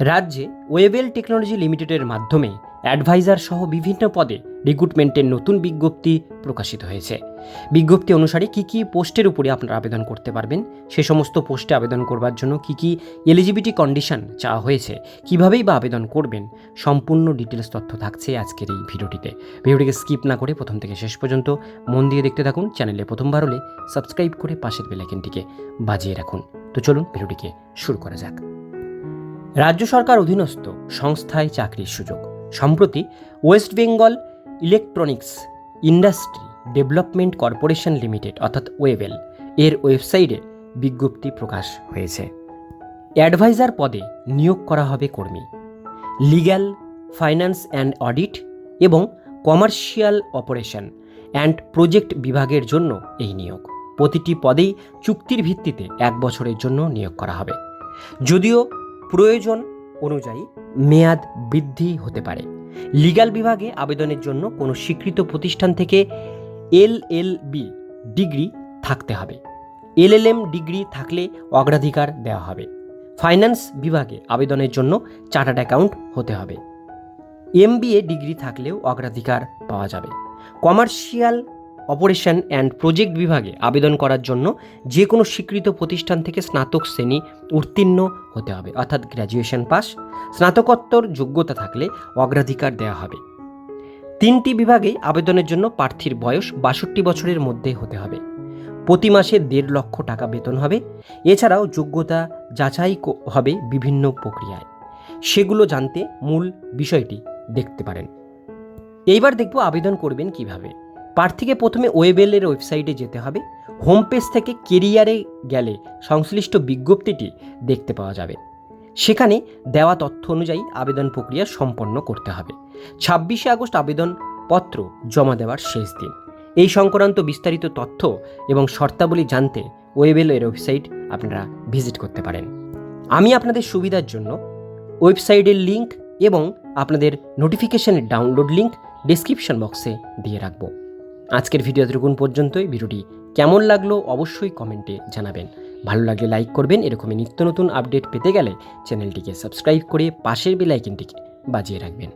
রাজ্যে Wavell technology লিমিটেডের মাধ্যমে অ্যাডভাইজার সহ বিভিন্ন পদে রিক্রুটমেন্টের নতুন বিজ্ঞপ্তি প্রকাশিত হয়েছে। বিজ্ঞপ্তি অনুসারে কি কি পোস্টের উপরে আপনারা আবেদন করতে পারবেন, সে সমস্ত পোস্টে আবেদন করবার জন্য কি কি এলিজিবিলিটি কন্ডিশন চাওয়া হয়েছে, কিভাবেই বা আবেদন করবেন, সম্পূর্ণ ডিটেলস তথ্য থাকছে আজকের এই ভিডিওটিতে। ভিডিওটিকে স্কিপ না করে প্রথম থেকে শেষ পর্যন্ত মন দিয়ে দেখতে থাকুন, চ্যানেলে প্রথমবার হলে সাবস্ক্রাইব করে পাশের বেলাইকেনটিকে বাজিয়ে রাখুন। তো চলুন ভিডিওটিকে শুরু করা যাক। রাজ্য সরকার অধীনস্থ সংস্থায় চাকরির সুযোগ। সম্প্রতি West Bengal electronics industry development corporation limited, অর্থাৎ ওয়েবেল, এর ওয়েবসাইটে বিজ্ঞপ্তি প্রকাশ হয়েছে। অ্যাডভাইজার পদে নিয়োগ করা হবে কর্মী। লিগ্যাল, ফাইন্যান্স অ্যান্ড অডিট এবং কমার্শিয়াল অপারেশন অ্যান্ড প্রজেক্ট বিভাগের জন্য এই নিয়োগ। প্রতিটি পদেই চুক্তির ভিত্তিতে এক বছরের জন্য নিয়োগ করা হবে। যদিও প্রয়োজন অনুযায়ী মেয়াদ বৃদ্ধি হতে পারে। লিগ্যাল বিভাগে আবেদনের জন্য কোনো স্বীকৃত প্রতিষ্ঠান থেকে এলএলবি ডিগ্রি থাকতে হবে। এলএলএম ডিগ্রি থাকলে অগ্রাধিকার দেওয়া হবে। ফাইন্যান্স বিভাগে আবেদনের জন্য চার্টার্ড অ্যাকাউন্ট হতে হবে। এমবিএ ডিগ্রি থাকলেও অগ্রাধিকার পাওয়া যাবে। কমার্শিয়াল অপারেশন অ্যান্ড প্রজেক্ট বিভাগে আবেদন করার জন্য যে কোনো স্বীকৃত প্রতিষ্ঠান থেকে স্নাতক শ্রেণি উত্তীর্ণ হতে হবে, অর্থাৎ গ্র্যাজুয়েশন পাস স্নাতকোত্তর যোগ্যতা থাকলে অগ্রাধিকার দেওয়া হবে। তিনটি বিভাগেই আবেদনের জন্য প্রার্থীর বয়স বাষট্টি বছরের মধ্যে হতে হবে। প্রতি মাসে দেড় লক্ষ টাকা বেতন হবে। এছাড়াও যোগ্যতা যাচাই হবে বিভিন্ন প্রক্রিয়ায়। সেগুলো জানতে মূল বিষয়টি দেখতে পারেন। এইবার দেখব আবেদন করবেন কীভাবে। প্রার্থীকে প্রথমে ওয়েবেলের ওয়েবসাইটে যেতে হবে। হোম পেজ থেকে কেরিয়ারে গেলে সংশ্লিষ্ট বিজ্ঞপ্তিটি দেখতে পাওয়া যাবে। সেখানে দেওয়া তথ্য অনুযায়ী আবেদন প্রক্রিয়া সম্পন্ন করতে হবে। ছাব্বিশে আগস্ট আবেদনপত্র জমা দেওয়ার শেষ দিন। এই সংক্রান্ত বিস্তারিত তথ্য এবং শর্তাবলী জানতে ওয়েবেলের ওয়েবসাইট আপনারা ভিজিট করতে পারেন। আমি আপনাদের সুবিধার জন্য ওয়েবসাইটের লিংক এবং আপনাদের নোটিফিকেশনের ডাউনলোড লিংক ডিসক্রিপশন বক্সে দিয়ে রাখব। আজকের ভিডিও এতটুকুন পর্যন্তই। ভিডিওটি কেমন লাগল অবশ্যই কমেন্টে জানাবেন। ভালো লাগলে লাইক করবেন। এরকমই নিত্য নতুন আপডেট পেতে গেলে চ্যানেলটিকে সাবস্ক্রাইব করে পাশের বেল আইকনটিকে বাজিয়ে রাখবেন।